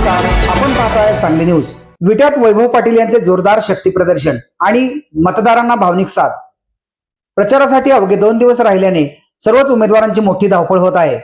नमस्कार आपण पाहताय सांगली न्यूज. विट्यात वैभव पाटील यांचे जोरदार शक्ती प्रदर्शन आणि मतदारांना भावनिक साथ. प्रचारासाठी अवघे दोन दिवस राहिल्याने सर्वच उमेदवारांची मोठी धावपळ होत आहे.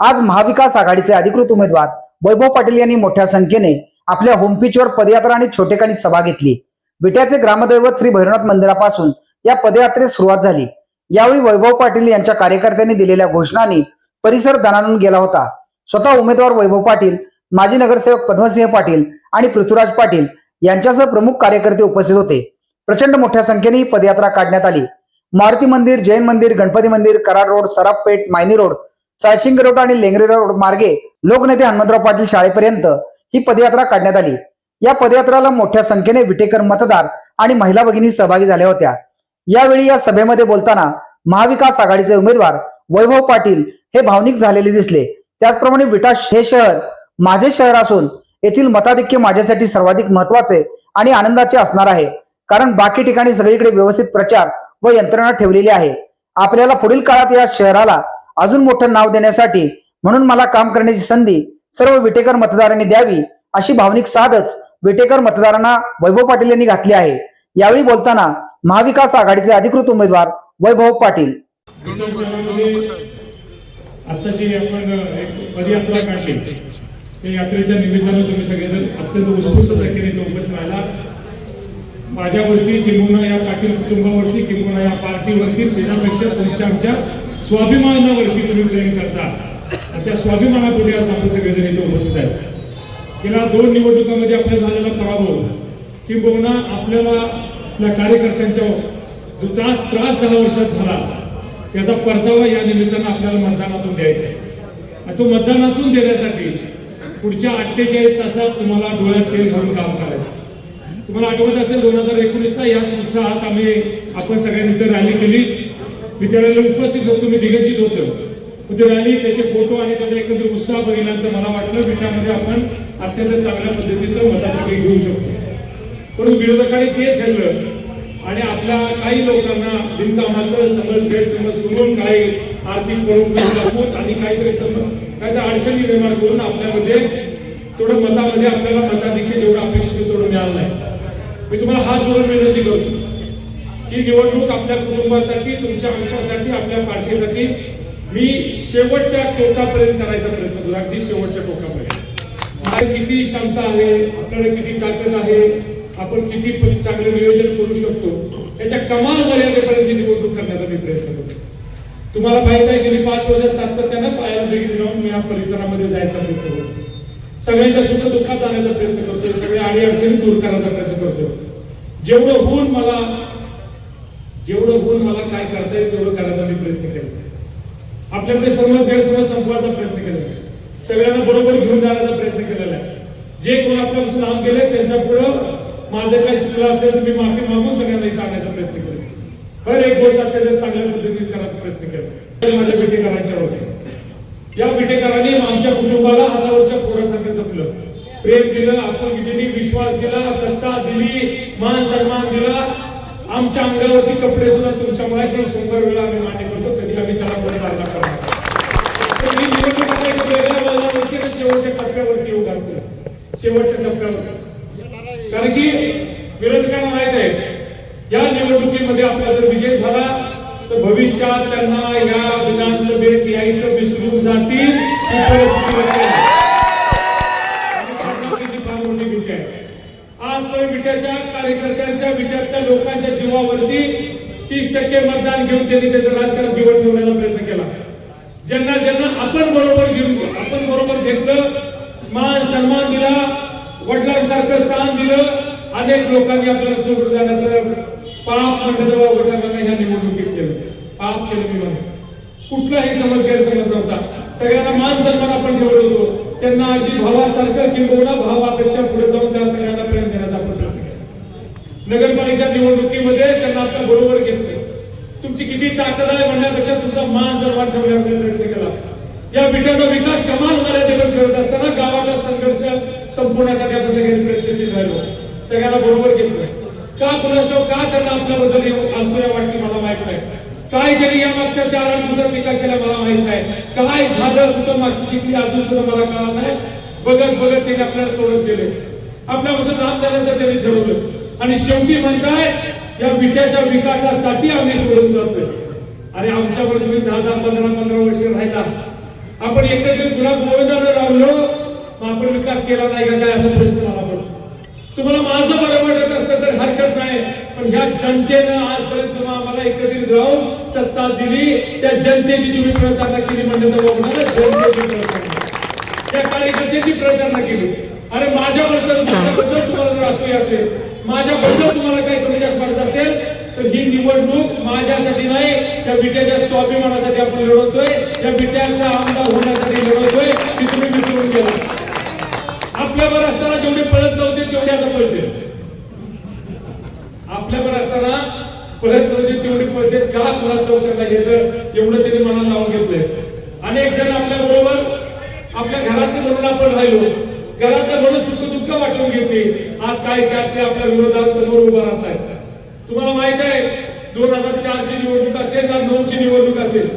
आज महाविकास आघाडीचे अधिकृत उमेदवार वैभव पाटील यांनी मोठ्या संख्येने आपल्या होमपिचवर पदयात्रा आणि छोटेखानी सभा घेतली. विट्याचे ग्रामदैवत श्री भैरवनाथ मंदिरापासून या पदयात्रेस सुरुवात झाली. यावेळी वैभव पाटील यांच्या कार्यकर्त्यांनी दिलेल्या घोषणांनी परिसर दणानून गेला होता. स्वतः उमेदवार वैभव पाटील माजी नगरसेवक पद्मसिंह पाटील आणि पृथ्वीराज पाटील यांच्यासह प्रमुख कार्यकर्ते उपस्थित होते. प्रचंड मोठ्या संख्येने ही पदयात्रा काढण्यात आली. मारुती मंदिर जैन मंदिर गणपती मंदिर कराड रोड सराफ पेठ मायनी रोड सायशिंग रोड आणि लेंगरे रोड मार्गे लोकनेते हनुमंतराव पाटील शाळेपर्यंत ही पदयात्रा काढण्यात आली. या पदयात्राला मोठ्या संख्येने विटेकर मतदार आणि महिला भगिनी सहभागी झाल्या होत्या. यावेळी या सभेमध्ये बोलताना महाविकास आघाडीचे उमेदवार वैभव पाटील हे भावनिक झालेले दिसले. त्याचप्रमाणे विटा हे शहर माझे शहर असून येथील मताधिक्य माझ्यासाठी सर्वाधिक महत्त्वाचे आणि आनंदाचे असणार आहे. कारण बाकी ठिकाणी सगळीकडे व्यवस्थित प्रचार व यंत्रणा ठेवलेली आहे. आपल्याला पुढील काळात या शहराला अजून मोठं नाव देण्यासाठी म्हणून मला काम करण्याची संधी सर्व विटेकर मतदारांनी द्यावी अशी भावनिक साधच विटेकर मतदारांना वैभव पाटील यांनी घातली आहे. यावेळी बोलताना महाविकास आघाडीचे अधिकृत उमेदवार वैभव पाटील. आपण एक पदयात्रा काढली. त्या यात्रेच्या निमित्तानं तुम्ही सगळेजण अत्यंत उत्स्फूर्त संख्येने इथे उपस्थित राहिला. माझ्यावरती किंबहुना या पाटील कुटुंबावरती किंबहुना या पार्टीवरती त्याच्यापेक्षा तुमच्या आमच्या स्वाभिमानावरती तुम्ही प्रेम करता. त्या स्वाभिमानापुढे आज आपण सगळेजण इथे उपस्थित आहेत. गेल्या दोन निवडणुकांमध्ये आपल्या झालेला पराभव किंबहुना आपल्याला आपल्या कार्यकर्त्यांच्या जो त्रास त्रास दहा वर्षात झाला त्याचा परतावा या निमित्तानं आपल्याला मतदानातून द्यायचा आहे. आणि तो मतदानातून देण्यासाठी पुढच्या अठ्ठेचाळीस तासात तुम्हाला डोळ्यात तेल घालून काम करायचं. तुम्हाला आठवत असेल दोन हजार एकोणीसला याच उत्साहात आम्ही आपण सगळ्यांनी इथे रॅली केली. विद्यालयाला उपस्थित होतो मी दिग्गजित होतो पण ती रॅली त्याचे फोटो आणि त्याचा एकंदर उत्साह बघितल्यानंतर मला वाटलं विट्यामध्ये आपण अत्यंत चांगल्या पद्धतीचं मताधिकारी घेऊ शकतो. परंतु विरोधकांनी तेच हेरलं आणि आपल्या काही लोकांना बिनकामाचं समज गैरसमज करून काही आर्थिक पळून दाखवून आणि काहीतरी समज. काहीतरी अडचणी निर्माण करून आपल्यामध्ये थोडं मतामध्ये आपल्याला मताधिक्य जेवढं अपेक्षित आहे तेवढं मिळालं नाही. मी तुम्हाला हात जोडून विनंती करतो ही निवडणूक आपल्या कुटुंबासाठी तुमच्या आमच्यासाठी आपल्या पार्टीसाठी मी शेवटच्या टोकापर्यंत करायचा प्रयत्न करतो अगदी शेवटच्या टोकापर्यंत माझ्या किती क्षमता आहे आपल्याला किती ताकद आहे आपण किती चांगलं नियोजन करू शकतो याच्या कमाल मर्यादेपर्यंत निवडणूक करण्याचा मी प्रयत्न करतो. तुम्हाला माहीत आहे गेली पाच वर्षात सातत्यानं पायाला देखील लावून मी या परिसरामध्ये जायचा प्रयत्न करतो. सगळ्यांच्या सुख दुःखात जाण्याचा प्रयत्न करतोय सगळ्या अडी अडचणी दूर करण्याचा प्रयत्न करतोय जेवढं होऊन मला जेवढं होऊन मला काय करता येईल तेवढं करायचा मी प्रयत्न केला. आपल्याकडे समज गैरसमज संपवायचा प्रयत्न केलेला आहे सगळ्यांना बरोबर घेऊन जाण्याचा प्रयत्न केलेला आहे. जे कोण आपल्यापासून लांब गेले त्यांच्या पुढं माझं काही चुकलं असेल तर मी माफी मागून सगळ्यांना सांगण्याचा प्रयत्न केला. हर एक गोष्ट अत्यंत चांगल्या पद्धतीने करायचा प्रयत्न केला. तर माझ्या करायच्या होत्या या बेटेकरांनी आमच्या कुटुंबाला हातावरच्या पोरासारखं जपलं. प्रेम दिलं आपुलकीने विश्वास दिला सत्ता दिली मान सन्मान दिला. आमच्या अंगावरती कपडे सुद्धा तुमच्या मुलाचे शंभर वेळा आम्ही मान्य करतो कधी आम्ही त्याला वर करणार तर मी शेवटच्या टप्प्यावरती येऊ घालतो शेवटच्या टप्प्यावरती. कारण की विरोधकांना माहीत आहे या निवडणुकीमध्ये आपला जर विजय झाला तर भविष्यात त्यांना या विधानसभेत यायचं विसरून जातील आज तर विट्याच्या कार्यकर्त्यांच्या विट्यातल्या लोकांच्या जीवावरती तीस टक्के मतदान घेऊन त्यांनी त्याचं राजकारण जीवन ठेवण्याचा प्रयत्न केला. ज्यांना ज्यांना आपण बरोबर घेऊन आपण बरोबर घेतलं मान सन्मान दिला वडिलांसारखं स्थान दिलं अनेक लोकांनी आपल्याला सोडून जाण्याचं पाप म्हणलं तेव्हा ह्या निवडणुकीत केलं. पाप केलं मी म्हणून कुठलाही समज गैरसमज नव्हता. सगळ्यांना मान सन्मान आपण ठेवत होतो त्यांना अगदी भावासारखं किंबहुना भावापेक्षा पुढे जाऊन त्या सगळ्यांना प्रेम देण्याचा आपण प्रयत्न केला. नगरपालिका निवडणुकीमध्ये त्यांना आता बरोबर घेतले. तुमची किती ताकद आहे म्हणण्यापेक्षा तुमचा मान सन्मान ठेवण्याचा प्रयत्न केला. या बिटाचा विकास कमाल मर्यादेवर करत असताना गावाचा संघर्ष संपवण्यासाठी आपण सगळ्यांनी प्रयत्नशील राहिलो. सगळ्यांना बरोबर घेतलं का कुणास का त्यांना आपल्याबद्दल असूया वाटली मला माहीत नाही. काय केली या मागच्या चार आठ दिवसात टीका केल्या मला माहीत नाही. काय झालं कुठं मागची शिकली अजून सुद्धा मला कळलं नाही. बघत बघत त्याने आपल्याला सोडत गेले. आपल्यापासून लांब जाण्याचं त्यांनी ठरवलं. आणि शेवटी म्हणताय या विट्याच्या विकासासाठी आम्ही सोडून जातोय. आणि आमच्यावर तुम्ही दहा दहा पंधरा पंधरा वर्ष राहिला. आपण एकत्रित गुलाब गोविंदानं राहिलो मग आपण विकास केला नाही का? काय असा प्रश्न मला पडतो. तुम्हाला माझं बरं वाटत असलं तर हरकत नाही. पण ह्या जनतेनं आजपर्यंत आम्हाला एकत्रित राहून सत्ता दिली. त्या जनतेची तुम्ही प्रतारणा केली म्हणजे तर बघणार जनतेची प्रतारणा. त्या कार्यकर्त्यांची प्रतारणा केली. अरे माझ्याबद्दल माझ्याबद्दल तुम्हाला जर असूया असेल माझ्याबद्दल तुम्हाला काही कमी जास्त वाटत असेल तर ही निवडणूक माझ्यासाठी नाही त्या बिट्याच्या स्वाभिमानासाठी आपण लढवतोय त्या बिट्याचा आमदार होण्यासाठी लढवतोय ती तुम्ही विसरून गेला आपल्यावर असताना जेवढे पळत नव्हते तेवढे आता पळते आपल्यावर असताना पळत नव्हते तेवढे पळते का? कुणास ठेवता घ्यायचं एवढं त्यांनी मनाला लावून घेतलंय. अनेक जण आपल्या बरोबर आपल्या घरातले म्हणून आपण राहिलो. घरातलं म्हणून सुख दुःख वाटून घेतली. आज काय त्यातले आपल्या विरोधात समोर उभा राहत आहेत तुम्हाला माहीत आहे दोन हजार चार ची निवडणूक असेल तर नऊची निवडणूक असेल.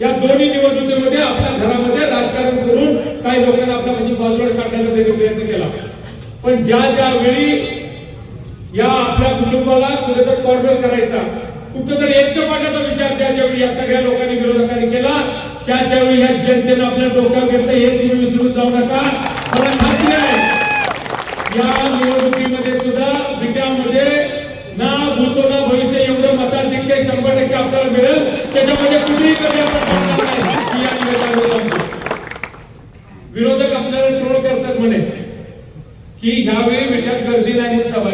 या दोन्ही निवडणुकीमध्ये आपल्या घरामध्ये राजकारण करून काही लोकांना म्हणजे बाजूला काढण्याचा त्यांनी प्रयत्न केला. पण ज्या ज्या वेळी या आपल्या कुटुंबाला कुठेतरी कॉर्नर करायचा कुठेतरी एकटं पाडण्याचा विचार ज्या ज्यावेळी या सगळ्या लोकांनी विरोधकांनी केला त्या त्यावेळी या जनतेनं आपल्या डोक्यावर घेतलं हे तुम्ही विसरून जाऊ नका. मला खात्री आहे या निवडणुकीमध्ये सुद्धा विट्यामध्ये ना भूतो ना भविष्य एवढं मताधिक्य शंभर टक्के आपल्याला मिळेल. त्याच्यामध्ये कुठेही कमी आपण पडणार नाही ही या निमित्तानं सांगतो. विरोधक आपल्याला ट्रोल करतात म्हणे की ह्यावेळी विठ्यात गर्दी नाही म्हणून सभा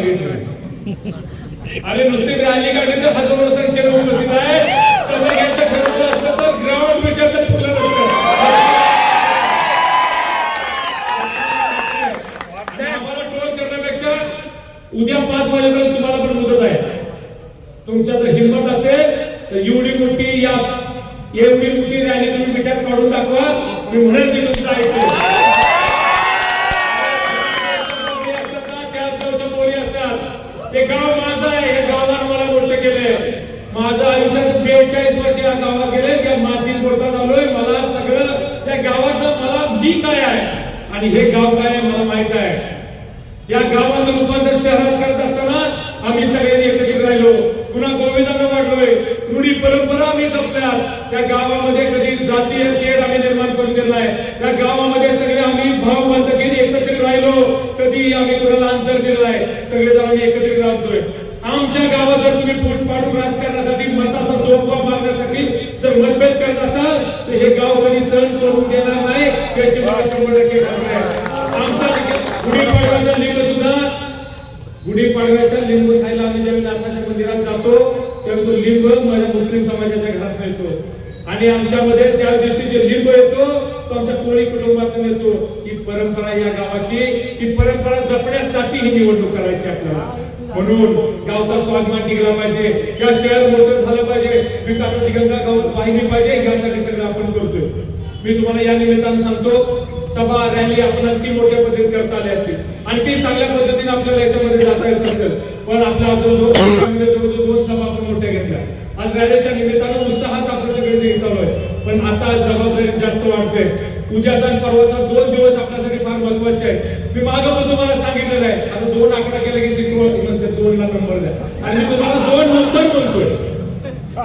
अरे नुसती रॅली काढली तर हजारो संख्येने उपस्थित आहे सभा घ्यायचं ठरवलं असतं तर ग्राउंड विट्यात फुलं नसतं आम्हाला ट्रोल करण्यापेक्षा उद्या पाच वाजेपर्यंत तुम्हाला पण मुदत आहे तुमच्या जर हिंमत असेल तर एवढी मोठी या एवढी मोठी रॅली तुम्ही मिठात काढून दाखवा मी म्हणेन की तुमचं ऐकतो पोरी असतात ना, त्याच गावच्या पोरी असतात. ते गाव माझं आहे हे गावानं मला मोठं केलंय माझं आयुष्यात बेचाळीस वर्ष या गावात गेले त्या मातीत मोठा झालोय मला सगळं त्या गावाचं मला मी काय आहे आणि हे गाव काय आहे मला माहीत आहे. या गावाचं रूपांतर शहरात करत असताना आम्ही सगळ्यांनी एकत्रित राहिलो. पुन्हा गोविंदानं वाढलोय. रूढी परंपरा आम्ही जपतात. त्या गावामध्ये कधी जातीय तेढ आम्ही निर्माण करून दिलाय. त्या गावामध्ये सगळे आम्ही भाव बंधकीने एकत्रित राहिलो कधी आम्ही कोणाला अंतर दिलं नाही सगळेजण आम्ही एकत्रित राहतोय आमच्या गावात जर तुम्ही फुटपाडून राजकारणासाठी मताचा जोखवा मारण्यासाठी जर मतभेद करत असाल तर हे गाव कधी सहन करून देणार नाही याची मला शंभर टक्के खात्री आहे आमचा गुढीपाडव्याचा लिंग सुद्धा गुढीपाडव्याचा लिंब खायला आम्ही ज्यावेळी नाथाच्या मंदिरात जातो त्यावेळी तो लिंब माझ्या मुस्लिम समाजाच्या घरात मिळतो. आणि आमच्यामध्ये त्या दिवशी जे लिंब येतो तो आमच्या कोळी कुटुंबातून येतो. ही परंपरा या गावाची ही परंपरा जपण्यासाठी ही निवडणूक करायची आपल्याला. म्हणून गावचा स्वाभिमान निघाला पाहिजे. या शहर मोठं झालं पाहिजे. विकासाची गंगा गाव वाहिली पाहिजे. यासाठी सगळं आपण करतोय. मी तुम्हाला या निमित्तानं सांगतो सभा रॅली आपण अगदी मोठ्या पद्धतीत करता आले असतील. आणखी चांगल्या पद्धतीने आपल्याला याच्यामध्ये जाता येत असेल पण आपल्या अजून दोन जवळजवळ दोन सभा आपण मोठ्या घेतल्या. आज रॅलीच्या निमित्तानं उत्साहात आपण सगळे चालू आहे. पण आता जबाबदारी जास्त वाढते. उद्याचा आणि परवाचा दोन दिवस आपल्यासाठी फार महत्त्वाचे आहेत. मी मागं पण तुम्हाला सांगितलेलं आहे. आता दोन आकडा केला की ते दोन ला नंबर द्या. आणि मी तुम्हाला दोन नंबर म्हणतोय.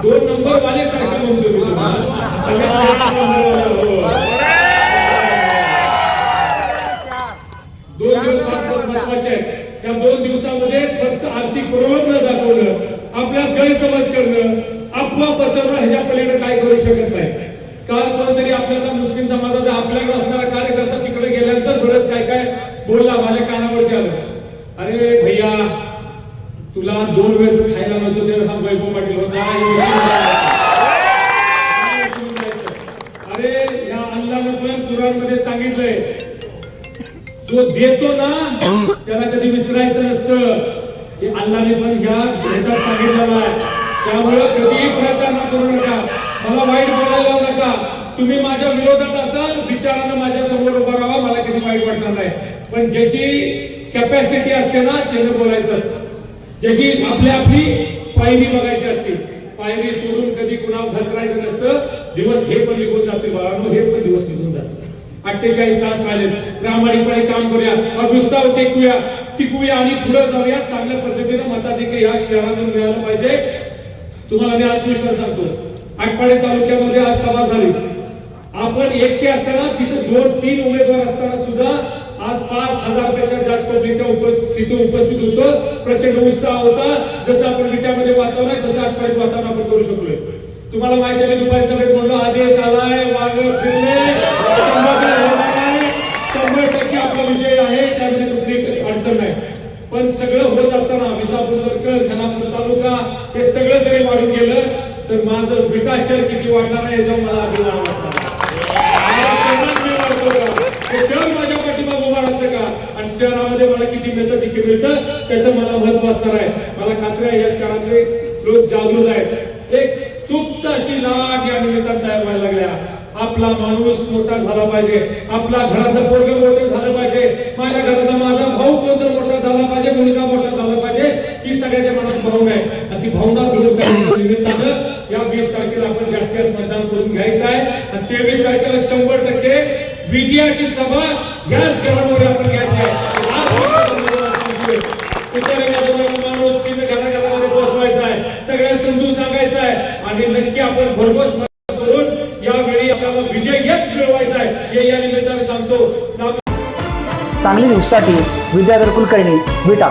दोन नंबर वाले सारखे म्हणतोय मी तुम्हाला आणि चार नंबरवाले, हो. दोन दिवस फार महत्त्वाचे आहेत त्या दोन दिवसामध्ये फक्त आर्थिक पुरवठा न दाखवणं आपल्या गैरसमज करणं अफवा पसरणं ह्याच्या पलीकडे काय करू शकत नाही. काल कोणतरी आपल्याला मुस्लिम समाजाचा आपल्याकडे असणारा कार्यकर्ता तिकडे गेल्यानंतर बरंच काय काय बोलला माझ्या कानावरती आलं. अरे भैया तुला दोन वेळ खायला नव्हतं ते हा वैभव पाटील होता अरे या अल्लानं पण कुराणमध्ये सांगितलंय. जो देतो ना त्याला कधी विसरायचं नसतं. हे अल्लाने पण ह्या ह्याच्यात सांगितलेलं आहे त्यामुळे कधीही प्रयत्न करू नका. मला वाईट बोलायला नका. तुम्ही माझ्या विरोधात असाल विचारानं माझ्यासमोर उभा राहा मला कधी वाईट वाटणार नाही. पण ज्याची कॅपॅसिटी असते ना त्यांना बोलायचं असतं. ज्याची आपल्या आपली पायरी बघायची असते. पायरी सोडून कधी कुणावर घसरायचं नसतं. दिवस हे पण निघून जाते बाळांनो हे पण दिवस निघून जातील. अठ्ठेचाळीस तास राहिले प्रामाणिकपणे काम करूया. अभुस्ताव टेकूया टिकूया आणि पुढे जाऊया. चांगल्या पद्धतीने मताधिक या शहरातून मिळालं पाहिजे. तुम्हाला मी आत्मविश्वास सांगतो. आटपाडे तालुक्यामध्ये आज सभा झाली. आपण एकटे असताना तिथे दोन तीन उमेदवार असताना सुद्धा आज पाच हजारपेक्षा जास्त पब्लिक तिथे उपस्थित होतो. प्रचंड उत्साह होता. जसं आपण विट्यामध्ये वातावरण आहे तसं आजपर्यंत वातावरण आपण करू शकलोय. तुम्हाला माहिती आहे मी दुपारी सभेत म्हणलो आदेश आलाय वाघ फिरले. शंभर टक्के आपला विजय आहे त्यामध्ये कुठली अडचण नाही. पण सगळं होत असताना विसापूर सर्कल खानापूर तालुका हे सगळं जरी वाढून गेलं तर माझं विकास शहर किती वाढणार आहे याच्यावर मला अभिमान वाटणार का? शहर माझ्या पाठीमागं उभं राहतं का? आणि शहरामध्ये मला किती मिळतं तिथे मिळतं त्याचं मला महत्त्व असणार आहे. मला खात्री आहे या शहरातले लोक जागृत आहेत एक सुप्त अशी लाट या निमित्तानं तयार व्हायला लागल्या आपला माणूस मोठा झाला पाहिजे. आपला घराचं पोरग मोठं झालं पाहिजे. माझ्या घराचा माझा भाऊ कोणतर मोठा झाला पाहिजे? मुलगा मोठा झाला पाहिजे? ही सगळ्याच्या मनात भावना आहे. आणि ती भावना दूर करण्याच्या निमित्तानं या वीस तारखेला आपण जास्तीत जास्त मतदान करून घ्यायचं आहे. आणि तेवीस तारखेला शंभर टक्के विजयाची सभा याच घरामध्ये आपण घ्यायची आहे. माणूस घराघरामध्ये पोहोचवायचा आहे. सगळ्या समजून सांगायचं आहे. आणि नक्की आपण भरघोस सांगली न्यूजसाठी विद्याधर कुलकर्णी विटा